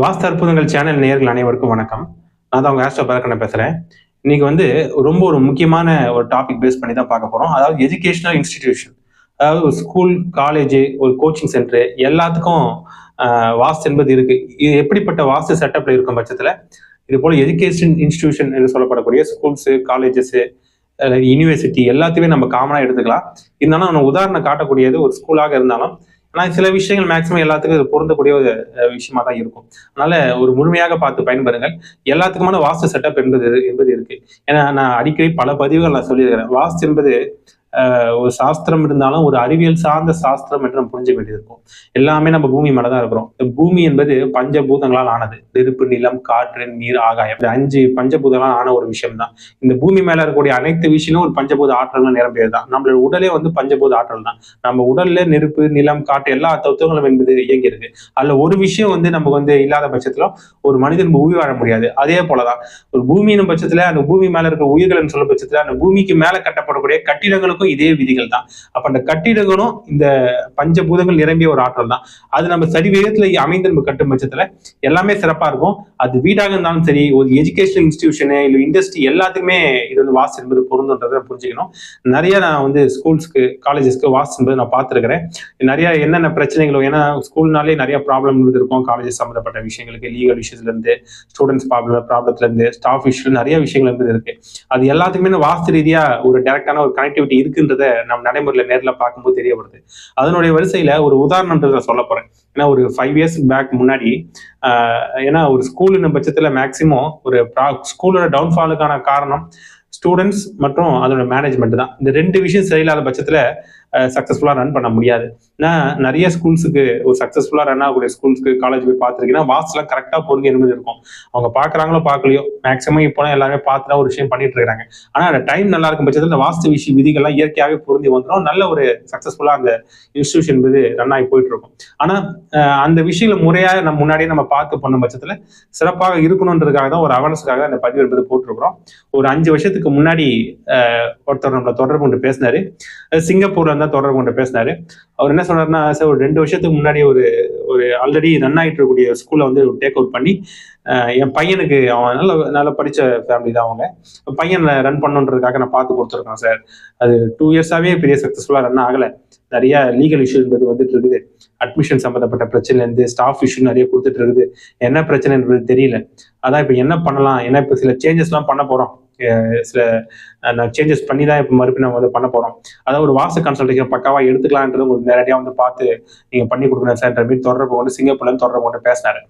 வாஸ்து அற்புதங்கள் சேனல் நேர்கள் அனைவருக்கும் வணக்கம். நான் தான் உங்க ஆஸ்ட்ரோ பதக்கண்ண பேசுறேன். இன்னைக்கு வந்து ரொம்ப ஒரு முக்கியமான ஒரு டாபிக் பேஸ் பண்ணி தான் பார்க்க போறோம். அதாவது எஜுகேஷனல் இன்ஸ்டிடியூஷன் அதாவது ஒரு ஸ்கூல் காலேஜ் ஒரு கோச்சிங் சென்டர் எல்லாத்துக்கும் வாஸ்து என்பது இருக்கு. இது எப்படிப்பட்ட வாஸ்து செட்டப்ல இருக்கும் பட்சத்துல இது போல எஜுகேஷன் இன்ஸ்டிடியூஷன் என்று சொல்லப்படக்கூடிய ஸ்கூல்ஸ் காலேஜஸ் யூனிவர்சிட்டி எல்லாத்தையுமே நம்ம காமனா எடுத்துக்கலாம். இருந்தாலும் நான் உதாரணம் காட்டக்கூடியது ஒரு ஸ்கூலாக இருந்தாலும் ஆனால் சில விஷயங்கள் மேக்ஸிமம் எல்லாத்துக்கும் இது பொருந்தக்கூடிய ஒரு விஷயமா தான் இருக்கும். அதனால ஒரு முழுமையாக பார்த்து பயன்பெறுங்கள். எல்லாத்துக்குமான வாஸ்து செட்டப் என்பது என்பது இருக்கு. ஏன்னா நான் அடிக்கடி பல பதிவுகள் நான் சொல்லியிருக்கிறேன். வாஸ்து என்பது ஒரு சாஸ்திரம் இருந்தாலும் ஒரு அறிவியல் சார்ந்த சாஸ்திரம் என்று நம்ம புரிஞ்சுக்க வேண்டியிருக்கும் எல்லாமே நம்ம பூமி மேல தான் இருக்கிறோம் பூமி என்பது பஞ்சபூதங்களால் ஆனது. நெருப்பு நிலம் காற்று நீர் ஆகாயம். இந்த அஞ்சு பஞ்சபூதங்களால் ஆன ஒரு விஷயம் தான் இந்த பூமி மேல இருக்கக்கூடிய அனைத்து விஷயமும் ஒரு பஞ்சபூத ஆற்றல்கள் நிரம்பியது தான் நம்மளோட உடலே வந்து பஞ்சபூத ஆற்றல் தான் நம்ம உடல்ல நெருப்பு நிலம் காற்று எல்லா தத்துவங்களும் என்பது இயங்கி இருக்கு அதுல ஒரு விஷயம் வந்து நமக்கு வந்து இல்லாத பட்சத்துல ஒரு மனிதன் உயிர் வாழ முடியாது. அதே போலதான். ஒரு பூமியின் பட்சத்துல அந்த பூமி மேல இருக்க உயிர்கள் சொல்ல பட்சத்துல அந்த பூமிக்கு மேல கட்டப்படக்கூடிய கட்டிடங்களுக்கும் இதே விதிகள் தான் அப்ப அந்த கட்டிடங்களும் இந்த பஞ்சபூதங்கள் நிரம்பிய ஒரு ஆற்றல் தான் அது நம்ம சரி விதத்துல அமைந்து நம்ம கட்டும் பட்சத்துல எல்லாமே சிறப்பா இருக்கும். அது வீடாக இருந்தாலும் சரி ஒரு எஜுகேஷனல் இன்ஸ்டிடியூஷனு இல்லை இண்டஸ்ட்ரி எல்லாத்துக்குமே இது வந்து வாஸ்து என்பது பொருந்துன்றதை புரிஞ்சுக்கணும். நிறைய நான் வந்து ஸ்கூல்ஸ்க்கு காலேஜஸ்க்கு வாஸ்து என்பது நான் பார்த்துருக்கிறேன். நிறைய என்னென்ன பிரச்சனைகளும் ஏன்னா ஸ்கூல்னாலே நிறைய ப்ராப்ளம் இருக்கும் காலேஜஸ் சம்மந்தப்பட்ட விஷயங்களுக்கு லீகல் இஷ்யூஸ்ல இருந்து ஸ்டூடெண்ட்ஸ் ப்ராப்ளம் ப்ராப்ளத்துல இருந்து ஸ்டாஃப் இஷ்யூ நிறைய விஷயங்கள் இருந்து இருக்கு அது எல்லாத்துக்குமே வாஸ்து ரீதியா ஒரு டைரக்டான ஒரு கனெக்டிவிட்டி இருக்குன்றத நம்ம நடைமுறையில நேர்ல பார்க்கும்போது தெரிய வருது. அதனுடைய வரிசையில ஒரு உதாரணத்தை சொல்ல போறேன். ஏன்னா ஒரு ஃபைவ் இயர்ஸ் பேக் முன்னாடி ஆஹ், ஏன்னா ஒரு ஸ்கூலின் பட்சத்துல மேக்சிமம் ஒரு ஸ்கூலோட டவுன்ஃபாலுக்கான காரணம் ஸ்டூடெண்ட்ஸ் மற்றும் அதோட மேனேஜ்மெண்ட் தான். இந்த ரெண்டு விஷயம் சரியில்லாத பட்சத்துல சக்ஸஸ்ஃபுல்லாக ரன் பண்ண முடியாது. நான் நிறைய ஸ்கூல்ஸுக்கு ஒரு சக்ஸஸ்ஃபுல்லாக ரன் ஆகக்கூடிய ஸ்கூல்ஸ்க்கு காலேஜ் போய் பார்த்துருக்கீங்கன்னா வாஸ்துலாம் கரெக்டாக பொருந்தி என்பது இருக்கும். அவங்க பார்க்குறாங்களோ பார்க்கலையோ மேக்ஸிமம் இப்போலாம் எல்லாமே பார்த்து ஒரு விஷயம் பண்ணிட்டு இருக்காங்க ஆனால் அந்த டைம் நல்லா இருக்கும் பட்சத்தில் இந்த வாஸ்து விஷய விதிகள்லாம் இயற்கையாகவே பொருந்தி வந்துடும் நல்ல ஒரு சக்ஸஸ்ஃபுல்லாக அந்த இன்ஸ்டியூஷன் என்பது ரன் ஆகி போயிட்டு இருக்கும். ஆனால் அந்த விஷயங்களை முறையாக நம்ம முன்னாடியே நம்ம பார்த்து பண்ண பட்சத்தில் சிறப்பாக இருக்கணுன்றதுக்காக தான் ஒரு அவேர்னஸ்க்காக அந்த பதிவு என்பது போட்டிருக்கிறோம். ஒரு அஞ்சு வருஷத்துக்கு முன்னாடி ஒருத்தர் நம்மளை தொடர்பு கொண்டு பேசினாரு. சிங்கப்பூர்ல தான் தொடர்பு கொண்டு பேசினாரு. அவர் என்ன சொன்னார்னா சார் ஒரு ரெண்டு வருஷத்துக்கு முன்னாடி ஒரு ஒரு ஆல்ரெடி ரன் ஆகிட்டு இருக்கக்கூடிய ஸ்கூலில் வந்து டேக் அவுட் பண்ணி என் பையனுக்கு அவன் நல்ல நல்லா படித்த ஃபேமிலி தான் அவங்க. பையனை ரன் பண்ணுன்றதுக்காக நான் பார்த்து கொடுத்துருக்கேன் சார். அது டூ இயர்ஸாகவே பெரிய சக்ஸஸ்ஃபுல்லாக ரன் ஆகலை. நிறைய லீகல் இஷ்யூ என்பது வந்துட்டு இருக்குது. அட்மிஷன் சம்மந்தப்பட்ட பிரச்சனைலேருந்து ஸ்டாஃப் இஷ்யூ நிறைய கொடுத்துட்டு இருக்குது. என்ன பிரச்சனைன்றது தெரியல. அதான் இப்போ என்ன பண்ணலாம்? ஏன்னா இப்போ சில சேஞ்சஸ்லாம் பண்ண போகிறோம் சில சில சேஞ்சஸ் பண்ணி தான் இப்போ மறுபடியும் நம்ம வந்து பண்ண போகிறோம் அதாவது ஒரு வாச கன்சல்டேஷன் பக்காவாக எடுத்துக்கலான்றது உங்களுக்கு நேரடியாக வந்து பார்த்து நீங்கள் பண்ணி கொடுக்கணும் சார் மாதிரி தொடர்பு கொண்டு சிங்கப்பூர்லேருந்து தொடர்பு கொண்டு பேசினாரு.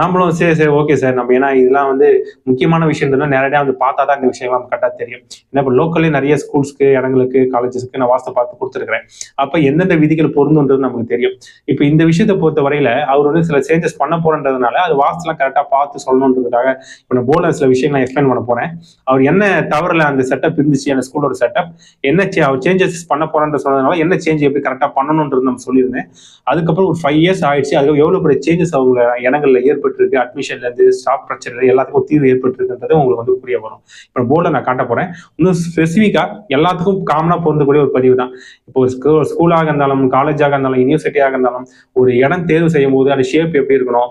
நம்மளும் சரி சரி ஓகே சார் நம்ம ஏன்னா இதெல்லாம் வந்து முக்கியமான விஷயம் நேரடியாக வந்து பார்த்தா தான் இந்த விஷயம்லாம் கரெக்டாக தெரியும். ஏன்னா இப்போ லோக்கல்லே நிறைய ஸ்கூல்ஸ்க்கு இடங்களுக்கு காலேஜஸ்க்கு நான் வாஸ்து பார்த்து கொடுத்துருக்கிறேன். அப்போ எந்தெந்த விதிகள் பொருந்துன்றது நமக்கு தெரியும். இப்போ இந்த விஷயத்தை பொறுத்த வரையில அவர் வந்து சில சேஞ்சஸ் பண்ண போறன்றதுனால அது வாஸ்துலாம் கரெக்டாக பார்த்து சொல்லணுன்றதுக்காக இப்போ நான் போல சில விஷயங்கள் நான் எக்ஸ்பிளைன் பண்ண போறேன். அவர் என்ன என்ன தவறுல அந்த செட்டப் இருந்துச்சு? அந்த ஸ்கூலோட செட்டப் என்ன அவர் சேஞ்சஸ் பண்ண போறேன்ற சொன்னதுனால என்ன சேஞ்ச் எப்படி கரெக்டாக பண்ணணுன்றது நம்ம சொல்லியிருந்தேன். அதுக்கப்புறம் ஒரு ஃபைவ் இயர்ஸ் ஆயிடுச்சு. அதுக்கு எவ்வளவு பெரிய சேஞ்சஸ் அவங்க இடங்கள்ல ஏற்பட்டிருக்கு. அட்மிஷன்ல இருந்து ஸ்டாஃப் பிரச்சனை எல்லாத்துக்கும் தீர்வு ஏற்பட்டிருக்குன்றது உங்களுக்கு வந்து புரிய வரும். இப்போ போர்டில் நான் காட்ட போறேன். இன்னும் ஸ்பெசிஃபிக்கா எல்லாத்துக்கும் காமனா பொருந்தக்கூடிய ஒரு பதிவு தான். இப்போ ஒரு ஸ்கூலாக இருந்தாலும் காலேஜாக இருந்தாலும் யூனிவர்சிட்டியாக இருந்தாலும் ஒரு இடம் தேர்வு செய்யும் போது அந்த ஷேப் எப்படி இருக்கணும்?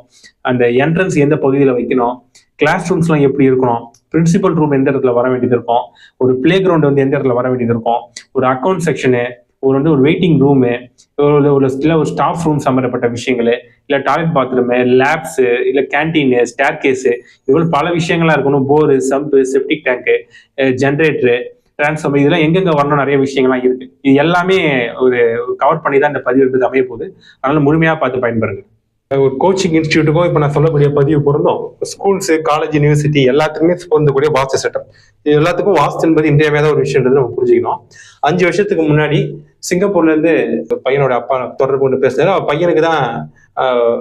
அந்த என்ட்ரன்ஸ் எந்த பகுதியில் வைக்கணும்? கிளாஸ் ரூம்ஸ்லாம் எப்படி இருக்கணும்? பிரின்சிபல் ரூம் எந்த இடத்துல வர வேண்டியது இருக்கும்? ஒரு பிளே கிரவுண்ட் வந்து எந்த இடத்துல வர வேண்டியது இருக்கும்? ஒரு அக்கௌண்ட் செக்ஷனு ஒரு வந்து ஒரு வெயிட்டிங் ரூமு ஒரு ஒரு இல்லை ஒரு ஸ்டாஃப் ரூம் சம்மந்தப்பட்ட விஷயங்கள் இல்லை டாய்லெட் பாத்ரூமு லேப்ஸு இல்லை கேன்டீனு ஸ்டேர் கேஸு இதுபோல் பல விஷயங்களாக இருக்கணும். Bore sump septic tank generator transformer இதெல்லாம் எங்கெங்க வரணும் நிறைய விஷயங்கள்லாம் இருக்கு. இது எல்லாமே ஒரு கவர் பண்ணி தான் இந்த பதிவு அமைய போகுது அதனால முழுமையாக பார்த்து பயன்பெறுங்க. ஒரு கோச்சிங் இன்ஸ்டியூட்டுக்கும் இப்போ நான் சொல்லக்கூடிய பதிவு பொருந்தும். ஸ்கூல்ஸ் காலேஜ் யூனிவர்சிட்டி எல்லாத்துக்குமே பொருந்தக்கூடிய வாஸ்து சட்டம். இது எல்லாத்துக்கும் வாஸ்து என்பது இன்றியமையாத ஒரு விஷயன்றது நம்ம புரிஞ்சுக்கணும். அஞ்சு வருஷத்துக்கு முன்னாடி சிங்கப்பூர்லேருந்து பையனோட அப்பா தொடர்பு கொண்டு பேசினாரு. அவர் பையனுக்கு தான்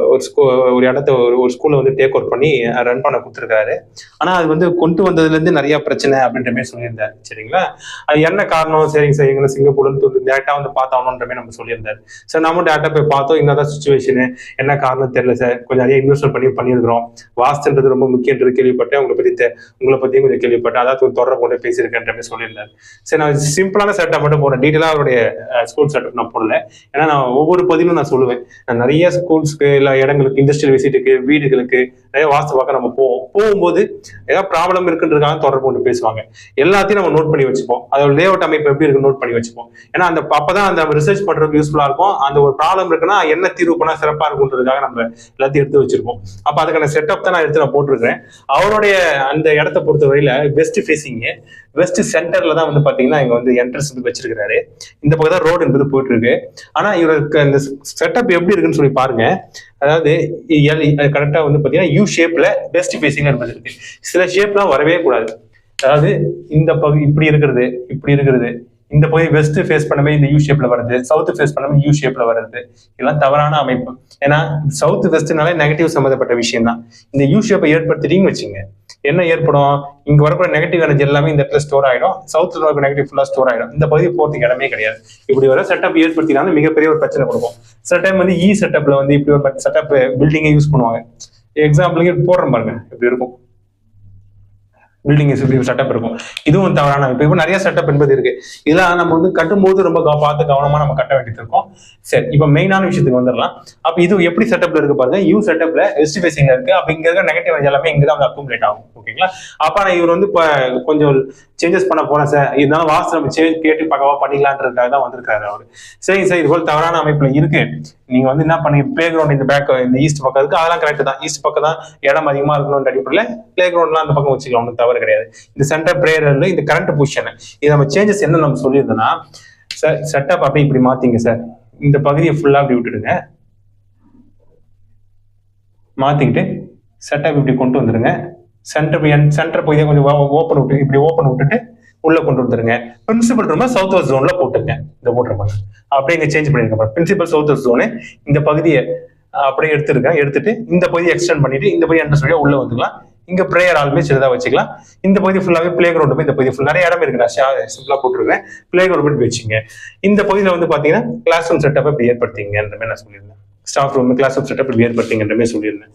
ஒரு ஸ்கூ ஒரு இடத்த ஒரு ஒரு ஸ்கூலில் வந்து டேக் அவுட் பண்ணி ரன் பண்ண கொடுத்துருக்காரு. ஆனா அது வந்து கொண்டு வந்ததுல இருந்து நிறைய பிரச்சனை அப்படின்ற மாதிரி சொல்லியிருந்தார். சரிங்களா? அது என்ன காரணம்? சரிங்க சார். எங்களை சிங்கப்பூர்ல இருந்து டேரக்டா வந்து பார்த்தாகணுன்ற மாதிரி நம்ம சொல்லியிருந்தார். சார் நம்ம டேரக்டா போய் பார்த்தோம். என்னதான் சுச்சுவேஷனு என்ன காரணம் தெரியல சார். கொஞ்சம் நிறைய இன்வெஸ்ட்மெண்ட் பண்ணி பண்ணியிருக்கிறோம். வாஸ்துன்றது ரொம்ப முக்கியன்றது கேள்விப்பட்டேன். உங்களை பத்தி தெ- உங்களை பத்தியும் கொஞ்சம் கேள்விப்பட்டேன். அதாவது ஒரு தொடர்பு கொண்டு பேசியிருக்கேன்ற மாதிரி சொல்லியிருந்தார். சரி நான் சிம்பிளான செட்டப் மட்டும் போடுறேன் டீட்டெயிலாக அவருடைய ஸ்கூல் செட்டப் நான் போடல. ஏன்னா நான் ஒவ்வொரு பதிலும் நான் சொல்லுவேன். நான் நிறைய ரூம்ஸ்க்கு இல்லை இடங்களுக்கு இண்டஸ்ட்ரியல் விசிட்டுக்கு வீடுகளுக்கு நிறைய வாஸ்து பார்க்க நம்ம போவோம். போகும்போது ஏதாவது ப்ராப்ளம் இருக்குன்றதுக்காக தொடர்பு கொண்டு பேசுவாங்க. எல்லாத்தையும் நம்ம நோட் பண்ணி வச்சுப்போம். அதோட லே அவுட் அமைப்பு எப்படி இருக்கு நோட் பண்ணி வச்சுப்போம். ஏன்னா அந்த அப்பதான் அந்த ரிசர்ச் பண்றதுக்கு யூஸ்ஃபுல்லா இருக்கும். அந்த ஒரு ப்ராப்ளம் இருக்குன்னா என்ன தீர்வு பண்ணா சிறப்பா இருக்குன்றதுக்காக நம்ம எல்லாத்தையும் எடுத்து வச்சிருப்போம். அப்ப அதுக்கான செட்டப் தான் நான் எடுத்து நான் போட்டிருக்கேன் அவருடைய அந்த இடத்த பொறுத்த வரையில வெஸ்ட் ஃபேசிங் வெஸ்ட் சென்டர்ல தான் வந்து பாத்தீங்கன்னா இங்க வந்து என்ட்ரன்ஸ் வந்து வச்சிருக்காரு இந்த பக்கம் தான் ரோடு என்பது போயிட்டு இருக்கு ஆனா இவருக்கு அந்த செட்டப் எப்படி இருக்குன்னு சொல்லி பாருங்க. அதாவது கரெக்டா வந்து பாத்தீங்கன்னா யூ ஷேப்ல பெஸ்ட் ஃபேஸிங் என்பது இருக்கு. சில ஷேப்லாம் வரவே கூடாது. அதாவது இந்த பகுதி இப்படி இருக்கிறது இப்படி இருக்கிறது. இந்த பகுதி வெஸ்ட் ஃபேஸ் பண்ணவே இந்த யூ ஷேப்ல வருது சவுத் ஃபேஸ் பண்ணவே யூ ஷேப்ல வருது இதெல்லாம் தவறான அமைப்பு. ஏன்னா சவுத் வெஸ்ட்னாலே நெகட்டிவ் சம்மந்தப்பட்ட விஷயம் தான் இந்த யூ ஷேப்பை ஏற்படுத்திட்டீங்கன்னு வச்சுங்க என்ன ஏற்படும்? இங்க வரக்கூடிய நெகட்டிவ் எனர்ஜி எல்லாமே இந்த இடத்துல ஸ்டோர் ஆயிடும். சவுத்ல இருக்க நெகட்டிவ் ஃபுல்லா ஸ்டோர் ஆயிடும். இந்த பகுதி போறதுக்கு இடமே கிடையாது. இப்படி வர செட்டப் ஏற்படுத்தினாலும் மிகப்பெரிய ஒரு பிரச்சனை கொடுக்கும். சில டைம் வந்து e இ செட்டப்ல வந்து இப்படி ஒரு செட்டப் பில்டிங்கை யூஸ் பண்ணுவாங்க. எக்ஸாம்பிளுக்கு போடுறேன் பாருங்க. இப்படி இருக்கும்? பில்டிங் செட்டப் இருக்கும். இதுவும் தவறான இப்போ இப்போ நிறைய செட்டப் என்பது இருக்கு. இதெல்லாம் நம்ம வந்து கட்டும்போது ரொம்ப கவ- பார்த்து கவனமா நம்ம கட்ட வேண்டியது இருக்கும். சரி இப்போ மெயினான விஷயத்துக்கு வந்துடலாம் அப்போ இது எப்படி செட்டப்ல இருக்கு பாருங்க. யூ செட்டப்ல எஸ்டி ஃபேசிங் இருக்கு. அப்போ இங்க இருக்க நெகட்டிவ் எல்லாமே இங்க தான் வந்து அக்குமுலேட் ஆகும். ஓகேங்களா அப்ப இவர் வந்து இப்போ கொஞ்சம் சேஞ்சஸ் பண்ண போறேன் சார் இருந்தாலும் வாசல் நம்ம சேஞ்ச் கேட்டு பக்கவா பண்ணிக்கலான்றதுக்காக தான் வந்திருக்காரு அவரு. சரி சார் இது போல தவறான அமைப்புல இருக்கு. நீங்க வந்து என்ன பண்ணி பிளே கிரவுண்ட் இந்த பேக் இந்த ஈஸ்ட் பக்கம் இருக்கு அதெல்லாம் கரெக்ட் தான். ஈஸ்ட் பக்கம் தான் இடம் அதிகமா இருக்கணும்ன்ற அடிப்படையில் பிளே கிரவுண்ட்லாம் அந்த பக்கம் வச்சுக்கலாம். ஒன்றும் தவறு கிடையாது. இந்த சென்டர் பிரேயர்ல இந்த கரண்ட் பொசிஷன் இது நம்ம சேஞ்சஸ் என்ன நம்ம சொல்லியிருந்தோம்னா சார் செட்டப் அப்படியே இப்படி மாத்திங்க சார் இந்த பகுதியை ஃபுல்லா அப்படி விட்டுடுங்க. மாத்திக்கிட்டு செட்டப் இப்படி கொண்டு வந்துருங்க. சென்டர் சென்டர் போய் கொஞ்சம் ஓப்பன் விட்டு இப்படி ஓப்பன் விட்டுட்டு உள்ள கொண்டு வந்துருங்க. பிரின்சிபல் ரூம் சவுத் வெஸ்ட் ஜோன்ல போட்டுருங்க. இந்த போட்டுருப்பாங்க அப்படியே இங்க சேஞ்ச் பண்ணிருக்க பிரின்சிபல் சவுத் வெஸ்ட் ஜோனு இந்த பகுதியை அப்படியே எடுத்துருக்கேன் எடுத்துட்டு இந்த பகுதியை எக்ஸ்டெண்ட் பண்ணிட்டு இந்த பகுதி என்ட்ரன்ஸ் வழியா உள்ள வந்துக்கலாம். இங்க பிரேயர் ஆல்மே சின்னதா வச்சுக்கலாம். இந்த பகுதி ஃபுல்லாவே பிளே கிரவுண்ட் இந்த பகுதி ஃபுல் நிறைய இடம் இருக்கு. நான் சிம்பிளா போட்டுருக்கேன். பிளே கிரவுண்ட் போய் வச்சுங்க. இந்த பகுதியில வந்து பாத்தீங்கன்னா கிளாஸ் ரூம் செட்டப் இப்படி ஏற்படுத்திங்கன்ற மாதிரி நான் சொல்லியிருந்தேன். Staff room class room setup இப்படி ஏற்படுத்திங்கன்ற சொல்லியிருந்தேன்.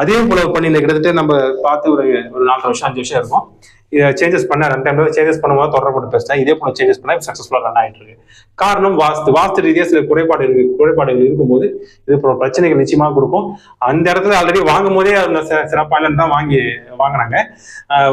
அதே போல பண்ணி இந்த கிட்டத்தட்ட நம்ம பார்த்து ஒரு ஒரு நாலு வருஷம் அஞ்சு வருஷம் இருக்கும். சேஞ்சஸ் பண்ண ரெண்டு டைம்ல சேஞ்சஸ் பண்ணும்போது தொடர்பு பேசினா இதே போல சேஞ்சஸ் பண்ணா சக்ஸஸ்ஃபுல்லாக ரன் ஆகிட்டு இருக்கு காரணம் வாஸ்து. வாஸ்து ரீதியாக சில குறைபாடு இருக்கு. குறைபாடுகள் இருக்கும்போது இது போல பிரச்சனைகள் நிச்சயமாக கொடுக்கும். அந்த இடத்துல ஆல்ரெடி வாங்கும் போதே அந்த சி- இல்லைன்னு தான் வாங்கி வாங்கினாங்க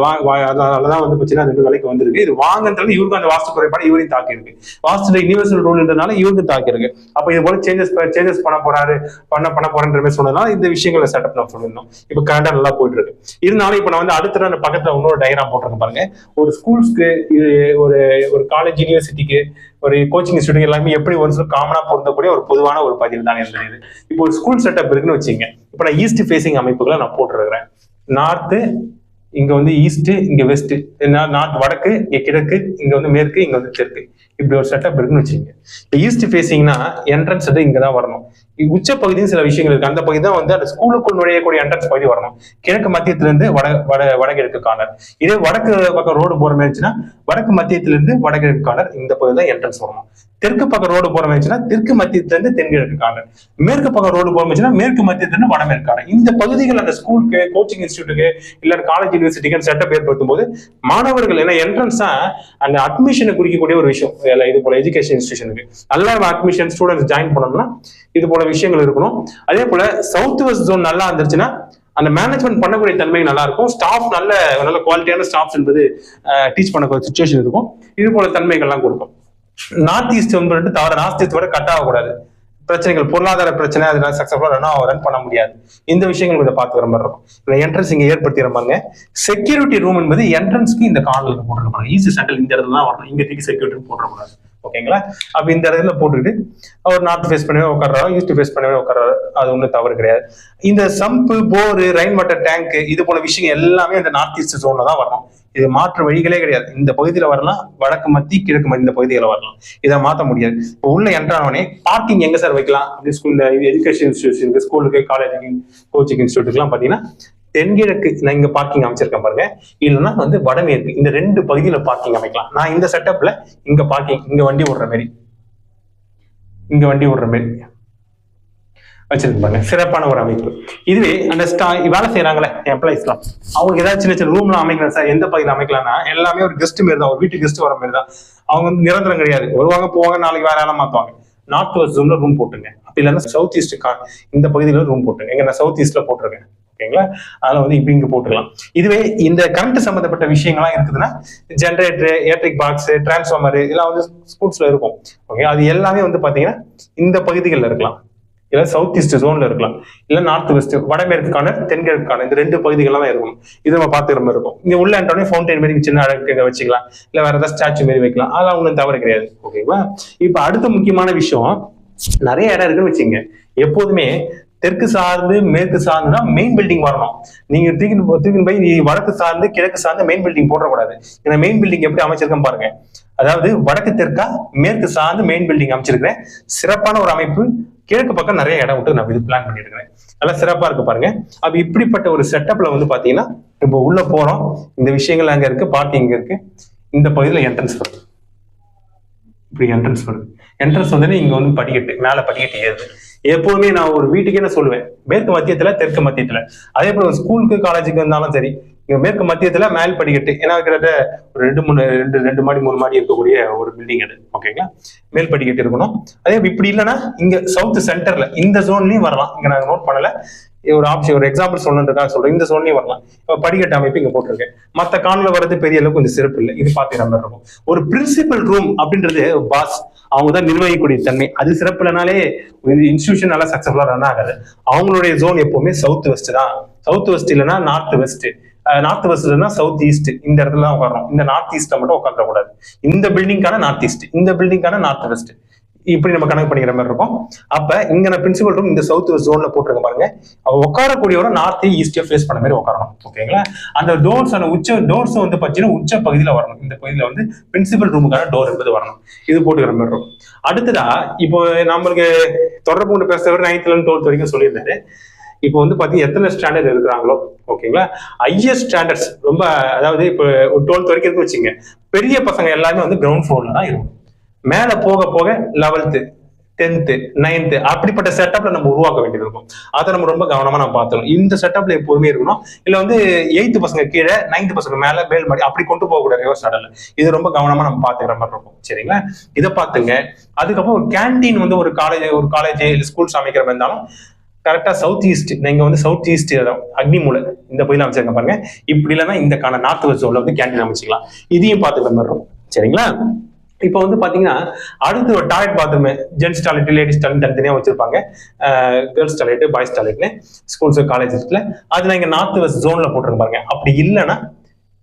வா- வா- அதனால தான் வந்து பிரச்சனை ரெண்டு விலைக்கு வந்திருக்கு. இது வாங்குறதுல இவருக்கு அந்த வாஸ்து குறைபாடு இவரையும் தாக்கியிருக்கு. வாஸ்து யூனிவர்சல் ரூல்ன்றதுனால இவருக்கு தாக்கியிருக்கு. அப்போ இது போல சேஞ்சஸ் சேஞ்சஸ் பண்ண போறாரு பண்ண பண்ண போறேன்ற மாதிரி சொன்னதுனால இந்த விஷயங்களை செட்டப் நான் சொல்லியிருந்தோம் இப்போ கரண்டா நல்லா போயிட்டு இருக்கு இருந்தாலும் இப்போ நான் வந்து அடுத்த நாள் பக்கத்துல இன்னொரு போட்டு போட்டிருக்கேன் பாருங்க. ஒரு ஸ்கூல்ஸ்க்கு இது ஒரு ஒரு காலேஜ் யூனிவர்சிட்டிக்கு ஒரு கோச்சிங் இன்ஸ்டியூட் எல்லாமே எப்படி ஒரு சில காமனா பொருந்தக்கூடிய ஒரு பொதுவான ஒரு பதிவு தான் இருந்தது இது. இப்போ ஒரு ஸ்கூல் செட்டப் இருக்குன்னு வச்சுங்க இப்போ நான் ஈஸ்ட் ஃபேசிங் அமைப்புகளை நான் போட்டுருக்கிறேன். நார்த்து இங்க வந்து ஈஸ்ட் இங்க வெஸ்ட் நார்த் வடக்கு இங்க கிழக்கு இங்க வந்து மேற்கு இங்க வந்து தெற்கு. இப்படி ஒரு செட்டப் இருக்குன்னு வச்சுக்கோங்க. இப்போ ஈஸ்ட் ஃபேசிங்னா என்ட்ரன்ஸ் வந்து இங்க தான் வரணும். உச்ச பகுதியும் சில விஷயங்கள் இருக்கு. அந்த பகுதி தான் வந்து அந்த ஸ்கூலுக்குள் நுழையக்கூடிய என்ட்ரன்ஸ் பகுதி வரணும். கிழக்கு மத்தியத்துல இருந்து வட வட வடகிழக்கு கார்னர் இதே வடக்கு பக்கம் ரோடு போற மாதிரி இருந்துச்சுன்னா வடக்கு மத்தியத்துல இருந்து வடகிழக்கு கார்னர் இந்த பகுதி தான் என்ட்ரன்ஸ் வரணும். தெற்கு பக்கம் ரோடு போற மாதிரி இருந்துச்சுன்னா தெற்கு மத்தியத்துல இருந்து தென்கிழக்கு கார்னர் மேற்கு பக்கம் ரோடு போற மாதிரி மேற்கு மத்தியத்துல இருந்து வடமேற்கு கார்னர் இந்த பகுதிகள் அந்த ஸ்கூலுக்கு கோச்சிங் இன்ஸ்டியூட்டுக்கு இல்ல காலேஜ் யூனிவர்சிட்டிக்கு செட்டப் ஏற்படுத்தும் போது மாணவர்கள் ஏன்னா என்ட்ரன்ஸா அந்த அட்மிஷனை குறிக்கக்கூடிய ஒரு விஷயம். இது போல எஜுகேஷன் இன்ஸ்டியூஷனுக்கு நல்லா அட்மிஷன் ஸ்டூடெண்ட்ஸ் ஜாயின் பண்ணணும்னா இது போல விஷயங்கள் இருக்கணும். அதே போல சவுத் வெஸ்ட் ஜோன் நல்லா இருந்துச்சுன்னா அந்த மேனேஜ்மெண்ட் பண்ணக்கூடிய தன்மை நல்லா இருக்கும். ஸ்டாஃப் நல்ல நல்ல குவாலிட்டியான ஸ்டாஃப்ஸ் என்பது டீச் பண்ணக்கூடிய சுச்சுவேஷன் இருக்கும். இது போல தன்மைகள்லாம் கொடுக்கும். நார்த் ஈஸ்ட் வந்து தவிர நார்த் ஈஸ்ட் வர கட் ஆகக்கூடாது பிரச்சனைகள் பொருளாதார பிரச்சனை அதனால சக்சஸ்ஃபுல்லாக ரன் ரன் பண்ண முடியாது. இந்த விஷயங்கள் இதை பார்த்துக்கிற மாதிரி இருக்கும். இந்த என்ட்ரன்ஸ் இங்க ஏற்படுத்திற மாதிரிங்க செக்யூரிட்டி ரூம் என்பது என்ட்ரன்ஸ்க்கு இந்த கார்டில் போட்டுருப்பாங்க ஈஸி சென்டர் இந்த இடத்துல தான் வரணும். இங்கே தூக்கி செக்யூரிட்டி போட்டுறக்கூடாது. ஓகேங்களா? அப்போ இந்த இடத்துல போட்டுக்கிட்டு அவர் நார்த் ஃபேஸ் பண்ணவே உட்கார்றாரு? ஈஸ்ட் ஃபேஸ் பண்ணவே உட்கார்றாரு? அது ஒன்றும் தவறு கிடையாது. இந்த sump bore rain water tank இது போல விஷயங்கள் எல்லாமே இந்த நார்த் ஈஸ்ட் ஜோனில் தான் வரணும். இது மாற்று வழிகளே கிடையாது. இந்த பகுதியில வரலாம் வடக்கு மத்தி கிழக்கு மத்தி இந்த பகுதியில வரலாம். இதை மாத்த முடியாது. இப்போ உள்ள என்ட்ரானே பார்க்கிங் எங்க சார் வைக்கலாம்? அப்படி ஸ்கூல் எஜுகேஷன் இன்ஸ்டியூஷனுக்கு ஸ்கூலுக்கு காலேஜுக்கு கோச்சிங் இன்ஸ்டியூட்டுக்குலாம் பாத்தீங்கன்னா தென்கிழக்கு நான் இங்க பார்க்கிங் அமைச்சிருக்கேன் பாருங்க. இல்லைன்னா வந்து வடமேற்கு இந்த ரெண்டு பகுதியில பார்க்கிங் அமைக்கலாம். நான் இந்த செட்டப்ல இங்க பார்க்கிங் இங்க வண்டி விடுற மாதிரி இங்க வண்டி விடுற மாதிரி வச்சிருக்கு சிறப்பான ஒரு அமைப்பு. இதுவே அந்த ஸ்டா வேலை செய்யறாங்களே எம்ப்ளாயிஸ்லாம் அவங்களுக்கு ஏதாவது சின்ன சின்ன ரூம்ல அமைக்கலாம் சார் எந்த பகுதியில் அமைக்கலாம்னா எல்லாமே ஒரு கெஸ்ட் மாரி தான் ஒரு வீட்டுக்கு கெஸ்ட் வர மாதிரி தான். அவங்க வந்து நிரந்தரம் கிடையாது. வருவாங்க போவாங்க நாளைக்கு வேற ஆளா மாத்துவாங்க. நார்த் வெஸ்ட் ஜோன்ல ரூம் போட்டுங்க அப்படி இல்லைன்னா சவுத் ஈஸ்ட் இந்த பகுதியில ரூம் போட்டுங்க எங்க நான் சவுத் ஈஸ்ட்ல போட்டிருக்கேன். ஓகேங்களா? அதில் வந்து இப்படி இங்கே போட்டுக்கலாம். இதுவே இந்த கரண்ட் சம்மந்தப்பட்ட விஷயங்கள்லாம் இருக்குதுன்னா ஜென்ரேட்டர் எலக்ட்ரிக் பாக்ஸ் டிரான்ஸ்ஃபார்மர் இதெல்லாம் வந்து ஸ்கூல்ஸ்ல இருக்கும். ஓகே? அது எல்லாமே வந்து பார்த்தீங்கன்னா இந்த பகுதிகளில் இருக்கலாம். இல்ல சவுத் ஈஸ்ட் ஜோன்ல இருக்கலாம். இல்ல நார்த் வெஸ்ட் வடமேற்குக்கான தென்கிழக்கான இந்த ரெண்டு பகுதிகள்லாம் தான் இருக்கும் இது நம்ம பார்த்துக்கிற மாதிரி இருக்கும். இங்க உள்ள ஆண்டோடனே ஃபவுண்டைன் மாதிரி சின்ன அழகு வச்சுக்கலாம். இல்ல வேற ஏதாவது ஸ்டாச்சு மாதிரி வைக்கலாம். அதெல்லாம் ஒன்றும் தவறு கிடையாது. ஓகேங்களா இப்ப அடுத்த முக்கியமான விஷயம் நிறைய இடம் இருக்குன்னு வச்சுங்க. எப்போதுமே தெற்கு சார்ந்து மேற்கு சார்ந்துனா மெயின் பில்டிங் வரணும். நீங்க தூக்கின்னு தூக்கின்னு போய் நீ வடக்கு சார்ந்து கிழக்கு சார்ந்து மெயின் பில்டிங் போடக்கூடாது. ஏன்னா மெயின் பில்டிங் எப்படி அமைச்சிருக்கேன் பாருங்க. அதாவது வடக்கு தெற்கா மேற்கு சார்ந்து மெயின் பில்டிங் அமைச்சிருக்கிறேன். சிறப்பான ஒரு அமைப்பு கிழக்கு பக்கம் நிறைய இடம் விட்டு நான் இது பிளான் பண்ணிருக்கிறேன் நல்லா சிறப்பா இருக்கு பாருங்க. அப்ப இப்படிப்பட்ட ஒரு செட்டப்ல வந்து பாத்தீங்கன்னா இப்போ உள்ள போறோம். இந்த விஷயங்கள் அங்க இருக்கு பார்க்கிங் இங்க இருக்கு. இந்த பகுதியில என்ட்ரன்ஸ் வருது இப்படி என்ட்ரன்ஸ் வருது என்ட்ரன்ஸ் வந்து இங்க வந்து படிக்கட்டு மேல படிக்கட்டு ஏறுது. எப்போதுமே நான் ஒரு வீட்டுக்கே நான் சொல்லுவேன். மேற்கு மத்தியத்துல தெற்கு மத்தியத்துல. அதே போல ஸ்கூலுக்கு காலேஜுக்கு இருந்தாலும் சரி இங்க மேற்கு மத்தியத்துல மேல் படிக்கட்டு. ஏன்னா கிட்டத்தட்ட ஒரு ரெண்டு மூணு ரெண்டு ரெண்டு மாடி மூணு மாடி இருக்கக்கூடிய ஒரு பில்டிங் அது. ஓகேங்களா மேல் படிக்கட்டு இருக்கணும். அதே இப்படி இல்லைன்னா இங்க சவுத் சென்டர்ல இந்த ஜோன்லயும் வரலாம். இங்க நான் நோட் பண்ணல. ஒரு ஆப்ஷன் ஒரு எக்ஸாம்பிள் சொல்லணுன்றதுக்காக சொல்றேன். இந்த ஜோன்லயும் வரலாம். இப்போ படிக்கட்டு அமைப்பு இங்க போட்டிருக்கேன் மற்ற காணில் வர்றது பெரிய அளவுக்கு கொஞ்சம் சிறப்பு இல்லை. இது பார்த்து நம்ம இருக்கும். ஒரு பிரின்சிபல் ரூம் அப்படின்றது பாஸ் அவங்க தான் நிர்வகிக்கக்கூடிய தன்மை. அது சிறப்பு இல்லைனாலே இன்ஸ்டியூஷன் நல்லா சக்சஸ்ஃபுல்லா ரன் ஆகாது. அவங்களுடைய ஜோன் எப்பவுமே சவுத் வெஸ்ட் தான். சவுத் வெஸ்ட் இல்லைன்னா நார்த் வெஸ்ட் நார்த் வெஸ்ட்னா சவுத் ஈஸ்ட் இந்த இடத்துல தான் உட்காரணும். இந்த நார்த் ஈஸ்ட்ல மட்டும் உட்காந்துட கூடாது இந்த பில்டிங்கான நார்த் ஈஸ்ட் இந்த பில்டிங்கான நார்த் வெஸ்ட் இப்படி நம்ம கணக்கு பண்ணிக்கிற மாதிரி இருக்கும். அப்ப இங்க நான் பிரின்சிபல் ரூம் இந்த சவுத் வெஸ்ட் ஜோன்ல போட்டிருக்க பாருங்க. அவ உட்காரக்கூடியவரை நார்த் ஈஸ்டே ஃபேஸ் பண்ண மாதிரி உட்காரணும். ஓகேங்களா அந்த டோர்ஸ் அந்த உச்ச டோர்ஸ் வந்து பாத்தீங்கன்னா உச்ச பகுதியில வரணும். இந்த பகுதியில வந்து பிரின்சிபல் ரூமுக்கான டோர் என்பது வரணும். இது போட்டுக்கிற மாதிரி இருக்கும். அடுத்ததா இப்போ நம்மளுக்கு தொடர்பு கொண்டு பேசுறவர் நைன்த்ல இருந்து டுவெல்த் வரைக்கும் சொல்லியிருந்தாரு. இப்போ வந்து பார்த்தீங்கன்னா எத்தனை ஸ்டாண்டர்ட் இருக்கிறாங்களோ ஓகேங்களா ஹையஸ்ட் ஸ்டாண்டர்ட்ஸ் ரொம்ப அதாவது இப்போ டுவெல்த் வரைக்கும் இருக்கு வச்சுங்க பெரிய பசங்க எல்லாமே வந்து கிரவுண்ட் ஃப்ளோர்ல தான் இருக்கும். மேலே போக போக லெவல்த்து டென்த்து நைன்த்து அப்படிப்பட்ட செட்டப்ல நம்ம உருவாக்க வேண்டியது இருக்கும். அதை நம்ம ரொம்ப கவனமா நம்ம பார்த்துக்கணும். இந்த செட்டப்ல எப்போதுமே இருக்கணும். இல்ல வந்து எயித்து பசங்க கீழே நைன்த் பசங்க மேல மேல் மாடி அப்படி கொண்டு போக கூடாது ரிவர்ஸ் இது ரொம்ப கவனமா நம்ம பாத்துக்கிற மாதிரி இருக்கும். சரிங்களா? இதை பார்த்துங்க. அதுக்கப்புறம் ஒரு கேண்டீன் வந்து ஒரு காலேஜ் ஒரு காலேஜ் இல்ல ஸ்கூல்ஸ் அமைக்கிற மாதிரி இருந்தாலும் கரெக்டா சவுத் ஈஸ்ட் நீங்க வந்து சவுத் ஈஸ்ட் அக்னிமூலை இந்த பகுதியில் அமைச்சிருக்க பாருங்க. இப்படி இல்லைன்னா இந்த கான நார்த் வெஸ்ட் ஜோன்ல வந்து கேண்டீன் அமைச்சிக்கலாம். இதையும் பார்த்துக்கிற மாதிரி இருக்கும். சரிங்களா? இப்போ வந்து பாத்தீங்கன்னா அடுத்து ஒரு toilet bathroom gents toilet ladies toilet தனித்தனியா வச்சிருப்பாங்க. கேர்ள்ஸ் டாய்லெட் பாய்ஸ் டாய்லெட்னு ஸ்கூல்ஸ் காலேஜஸ்ல அதுல இங்க நார்த் வெஸ்ட் ஜோன்ல போட்டிருக்க பாருங்க. அப்படி இல்லைன்னா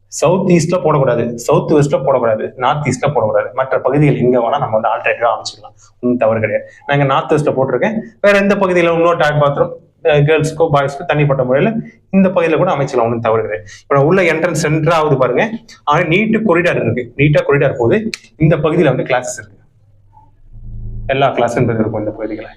சவுத் ஈஸ்ட்ல போடக்கூடாது. சவுத் வெஸ்ட்ல போடக்கூடாது. நார்த் ஈஸ்ட்ல போடக்கூடாது. மற்ற பகுதிகள் எங்க வேணா நம்ம வந்து ஆல்டர்னேட்டிவா அமைச்சிக்கலாம். ஒன்றும் தவறு கிடையாது. நாங்க நார்த் வெஸ்ட்ல போட்டிருக்கேன். வேற எந்த பகுதியில இன்னொரு டாய்லெட் பாத்ரூம் கேர்ள்ஸ்க்கோ பாய்ஸ்க்கோ தனிப்பட்ட முறையில இந்த பகுதியில் கூட அமைச்சிக்கலாம். ஒன்றும் தவறு கிடையாது. இப்போ உள்ள என்ட்ரன்ஸ் சென்டர் ஆகுது பாருங்க. ஆனால் நீட்டு கொரிடார் இருக்கு. நீட்டா கொரிடார் போகுது இந்த பகுதியில் வந்து கிளாஸஸ் இருக்கு. எல்லா கிளாஸும் இருக்கும் இந்த பகுதிகளை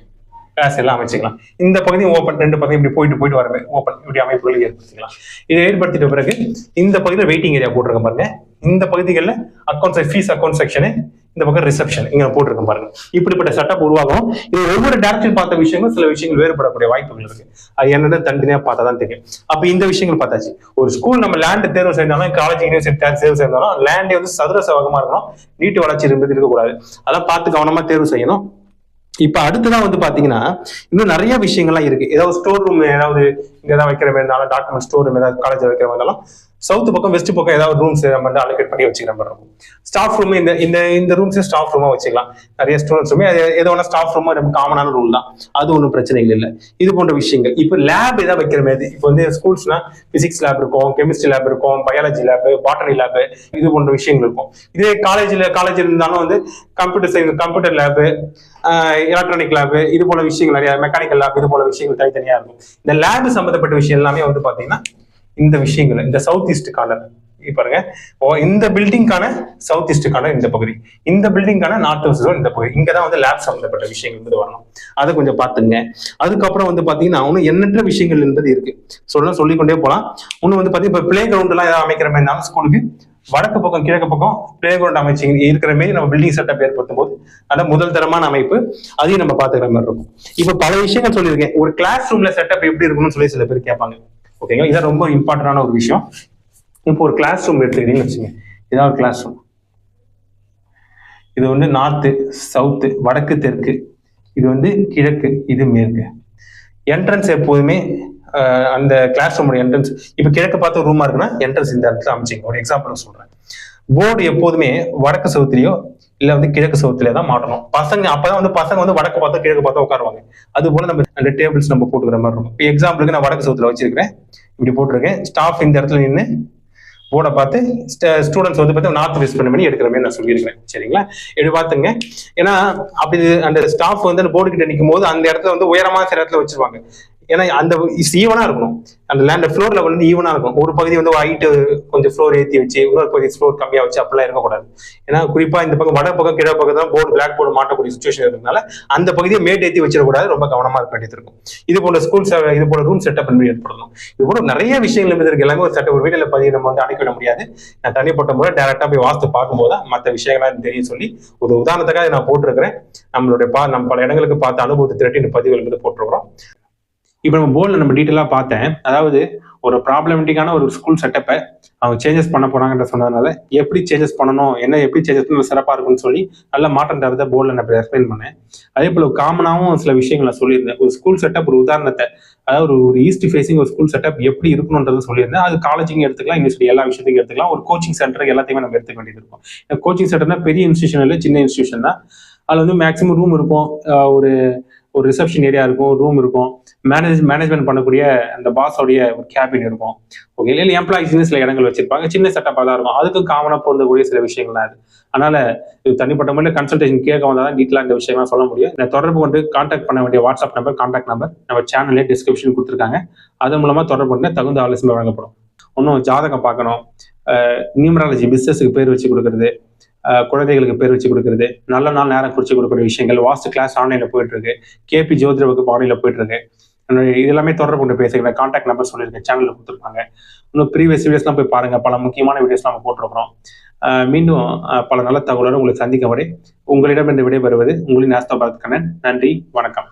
கிளாஸ் எல்லாம் அமைச்சிக்கலாம். இந்த பகுதியும் ஓப்பன் ரெண்டு பகுதியும் இப்படி போயிட்டு போயிட்டு வரவே ஓப்பன் இப்படி அமைப்புகளை ஏற்படுத்திக்கலாம். இதை ஏற்படுத்திட்ட பிறகு இந்த பகுதியில் வெயிட்டிங் ஏரியா போட்டிருக்க பாருங்க. இந்த பகுதிகளில் அக்கௌண்ட் ஃபீஸ் அக்கௌண்ட் செக்ஷனு இந்த பக்கம் ரிசப்ஷன் இங்க போட்டிருக்க பாருங்க. இப்படிப்பட்ட செட்டப் உருவாகும். இது ஒவ்வொரு டேரக்டர் பார்த்த விஷயங்கள் சில விஷயங்கள் வேறுபடக்கூடிய வாய்ப்புகள் இருக்கு. அது என்னன்னு தனித்தனியா பார்த்தா தான் தெரியும். அப்ப இந்த விஷயங்கள் பார்த்தாச்சு. ஒரு ஸ்கூல் நம்ம லேண்ட் தேர்வு செய்தாலும் காலேஜ் யூனிவர்சிட்டி தேர்வு செய்தாலும் லேண்டே வந்து சதுர சவகமா இருக்கணும். நீட்டு வளர்ச்சி இருந்தது இருக்கக்கூடாது. அதெல்லாம் பார்த்து கவனமா தேர்வு செய்யணும். இப்ப அடுத்ததான் வந்து பாத்தீங்கன்னா இன்னும் நிறைய விஷயங்கள்லாம் இருக்கு. ஏதாவது ஸ்டோர் ரூம் ஏதாவது இங்க ஏதாவது வைக்கிற மாதிரி இருந்தாலும் டாக்குமெண்ட் ஸ்டோர் ரூம் ஏதாவது காலேஜ் வைக்கிற மாதிரி இருந்தாலும் சவுத் பக்கம் வெஸ்ட் பக்கம் ஏதாவது ரூம்ஸ் நம்ம வந்து அலோகேட் பண்ணி வச்சுக்கிற மாதிரி இருக்கும். ஸ்டாஃப் ரூம் இந்த இந்த இந்த ரூம்ஸே ஸ்டாஃப் ரூமா வச்சுக்கலாம். நிறைய ஸ்டூடெண்ட்ஸ் ரூமே ஏதோ ஒன்று ஸ்டாஃப் ரூம் ரொம்ப காமனான ரூல் தான். அது ஒன்றும் பிரச்சனைகள் இல்லை. இது போன்ற விஷயங்கள். இப்போ லேப் ஏதாவது வைக்கிற மாதிரி இப்போ வந்து ஸ்கூல்ஸ்னா பிசிக்ஸ் லேப் இருக்கும் கெமிஸ்ட்ரி லேப் இருக்கும் பயாலஜி லேப் பாட்டனி லேப் இது போன்ற விஷயங்கள் இருக்கும். இதே காலேஜில் காலேஜ் இருந்தாலும் வந்து computer science computer lab electronic lab இது போல விஷயங்கள் நிறைய மெக்கானிக்கல் லேப் இது போல விஷயங்கள் தனித்தனியாக இருக்கும். இந்த லேப் சம்பந்தப்பட்ட விஷயம் எல்லாமே வந்து பார்த்தீங்கன்னா இந்த விஷயங்கள் இந்த சவுத் ஈஸ்ட் கார்னர் பாருங்க. ஓ இந்த பில்டிங்கான சவுத் ஈஸ்டுக்கான இந்த பகுதி. இந்த பில்டிங்கான நார்த் வெஸ்ட் ஜோன் இந்த பகுதி. இங்கதான் வந்து லேப் சம்பந்தப்பட்ட விஷயங்கள் வந்து வரணும். அதை கொஞ்சம் பார்த்துங்க. அதுக்கப்புறம் வந்து பாத்தீங்கன்னா இன்னும் எண்ணற்ற விஷயங்கள் என்பது இருக்கு. சொல்ல சொல்லிக்கொண்டே போலாம். இன்னும் வந்து பாத்தீங்கன்னா இப்போ பிளே கிரவுண்ட் எல்லாம் ஏதாவது அமைக்கிற மாதிரி இருந்தாலும் ஸ்கூலுக்கு வடக்கு பக்கம் கிழக்கு பக்கம் பிளே கிரவுண்ட் அமைச்சு இருக்கிற மாரி நம்ம பில்டிங் செட்டப் ஏற்படுத்தும் போது அந்த முதல் தரமான அமைப்பு அதையும் நம்ம பாத்துக்கிற மாதிரி இருக்கும். இப்போ பல விஷயங்கள் சொல்லியிருக்கேன். ஒரு கிளாஸ் ரூம்ல செட்டப் எப்படி இருக்கணும்னு சொல்லி சில பேர் கேட்பாங்க. ஓகேங்களா? இதான் ரொம்ப இம்பார்ட்டண்டான ஒரு விஷயம். இப்போ ஒரு கிளாஸ் ரூம் எடுத்துக்கிறீங்கன்னு வச்சுங்க இதான் ஒரு கிளாஸ் ரூம் இது வந்து நார்த்து சவுத்து வடக்கு தெற்கு. இது வந்து கிழக்கு இது மேற்கு. என்ட்ரன்ஸ் எப்போதுமே அந்த கிளாஸ் ரூமோட என்ட்ரன்ஸ் இப்போ கிழக்கு பார்த்த ரூமா இருக்குன்னா என்ட்ரன்ஸ் இந்த இடத்துல அமைச்சிங்க ஒரு எக்ஸாம்பிள் சொல்றேன். போர்டு எப்போதுமே வடக்கு சவுத்துலயோ இல்ல வந்து கிழக்கு சவுத்திலே தான் மாட்டணும். பசங்க அப்பதான் வந்து பசங்க வந்து வடக்கு பார்த்தா கிழக்கு பார்த்தா உட்காருவாங்க. அது போல நம்ம அந்த டேபிள்ஸ் நம்ம போட்டுக்கிற மாதிரி இருக்கும். இப்போ எக்ஸாம்பிளுக்கு நான் வடக்கு சவுத்துல வச்சிருக்கிறேன். இப்படி போட்டிருக்கேன். ஸ்டாஃப் இந்த இடத்துல நின்று போர்டை பார்த்து ஸ்டூடெண்ட்ஸ் வந்து பார்த்து நார்த் வெஸ்ட் பண்ண பண்ணி எடுக்கிற மாதிரி நான் சொல்லியிருக்கிறேன். சரிங்களா? இப்படி பார்த்துங்க. ஏன்னா அப்படி அந்த ஸ்டாஃப் வந்து அந்த போர்டு கிட்ட நிற்கும் போது அந்த இடத்துல வந்து உயரமான சில இடத்துல வச்சிருவாங்க. ஏன்னா அந்த ஈவனா இருக்கணும். அந்த லேண்ட் ஃப்ளோர் லெவல் வந்து ஈவனா இருக்கும். ஒரு பகுதி வந்து ஹைட்டு கொஞ்சம் ஃப்ளோர் ஏற்றி வச்சு இன்னொரு பகுதி ஃப்ளோர் கம்மியா வச்சு அப்படிலாம் இருக்கக்கூடாது. ஏன்னா குறிப்பா இந்த பக்கம் வட பக்கம் கிழ பக்கம் தான் போர்டு பிளாக் போர்டு மாட்டக்கூடிய சுச்சுவேஷன் இருக்கிறதுனால அந்த பகுதியை மேட் ஏற்றி வச்சிடக்கூடாது. ரொம்ப கவனமா இருக்க வேண்டியது இருக்கும். இது போல ஸ்கூல் இது போல ரூம் செட்டப் பண்ணி ஏற்படணும். இது போல நிறைய விஷயங்கள் இருந்து இருக்கு. எல்லாமே ஒரு செட்டப் ஒரு வீட்டில் பதிவு நம்ம வந்து அடைக்க விட முடியாது. நான் தனிப்பட்ட முறை டேரக்டா போய் வாஸ்து பார்க்கும்போது மற்ற விஷயங்களாக எனக்கு தெரியும் சொல்லி ஒரு உதாரணத்துக்காக நான் போட்டிருக்கிறேன். நம்மளுடைய பா நம்ம பல இடங்களுக்கு பார்த்த அனுபவத்தை திரட்டி இந்த பதிவுகள் என்பது போட்டிருக்கிறோம். இப்போ நம்ம போர்டில் நம்ம டீட்டெயிலாக பார்த்தேன். அதாவது ஒரு ப்ராப்ளமேட்டிக்கான ஒரு ஸ்கூல் செட்டப்பை அவங்க சேஞ்சஸ் பண்ண போறாங்கன்ற சொன்னதுனால எப்படி சேஞ்சஸ் பண்ணணும் என்ன எப்படி சேஞ்சஸ் பண்ண சிறப்பாக இருக்கும்னு சொல்லி நல்ல மாற்றம் தரத போர்டில் நான் எக்ஸ்பிளைன் பண்ணேன். அதே போல் காமனாகவும் சில விஷயங்களை சொல்லியிருந்தேன். ஒரு ஸ்கூல் செட்டப் ஒரு உதாரணத்தை அதாவது ஒரு ஈஸ்ட் ஃபேஸிங் ஒரு ஸ்கூல் செட்டப் எப்படி இருக்கணுன்றது சொல்லியிருந்தேன். அது காலேஜிங்க எடுத்துக்கலாம் யூனிவர்சிட்டி எல்லா விஷயத்தையும் எடுத்துக்கலாம். ஒரு கோச்சிங் சென்டர் எல்லாத்தையுமே நம்ம எடுத்துக்க வேண்டியது இருக்கும். கோச்சிங் சென்டர்னா பெரிய இன்ஸ்டியூஷன் இல்லை சின்ன இன்ஸ்டியூஷன் தான். அதில் வந்து மேக்ஸிமம் ரூம் இருக்கும். ஒரு ஒரு ரிசப்ஷன் ஏரியா இருக்கும் ரூம் இருக்கும். மேனேஜ் மேனேஜ்மெண்ட் பண்ணக்கூடிய அந்த பாஸோடைய ஒரு கேபின் இருக்கும். ஓகே இல்லை எம்ப்ளாயிஸ்னு சில இடங்கள் வச்சிருப்பாங்க. சின்ன செட்டப்பாக தான் இருக்கும். அதுக்கு காமனாக பொருந்தக்கூடிய சில விஷயங்கள்லாம் அது. அதனால இது தனிப்பட்ட முறையில் கன்சல்டேஷன் கேட்க வந்தால் தான் டீட்டெயிலாக இந்த விஷயம்லாம் சொல்ல முடியும். இந்த தொடர்பு கொண்டு கான்டாக்ட் பண்ண வேண்டிய வாட்ஸ்அப் நம்பர் கான்டாக்ட் நம்பர் நம்ம சேனல்லே டிஸ்கிரிப்ஷன் கொடுத்துருக்காங்க. அது மூலமாக தொடர்பு கொண்டு தகுந்த ஆலோசனை வழங்கப்படும். ஒன்றும் ஜாதகம் பார்க்கணும். நியூமராலஜி பிஸ்னஸுக்கு பேர் வச்சு கொடுக்கறது. குழந்தைகளுக்கு பேர் வச்சு கொடுக்கறது. நல்ல நாள் நேரம் குறிச்சு கொடுக்கக்கூடிய விஷயங்கள். வாஸ்து கிளாஸ் ஆன்லைன்ல போயிட்டு இருக்கு கேபி ஜோதிட வகுப்பு ஆன்லைன்ல போயிட்டு இருக்கு தொடர்பு கொண்டு பேசுகிறேன் கான்டாக்ட் நம்பர் சொல்லியிருக்கேன். சேனல்ல கொடுத்துருப்பாங்க. இன்னும் ப்ரீவியஸ் வீடியோஸ்லாம் போய் பாருங்க. பல முக்கியமான வீடியோஸ் நம்ம போட்டிருக்கிறோம். மீண்டும் பல நல்ல தகவலோடு உங்களை சந்திக்கும் வரை உங்களிடம் இருந்து விடைபெறுவது உங்களின் ஆஸ்தா பாரத் கண்ணன். நன்றி. வணக்கம்.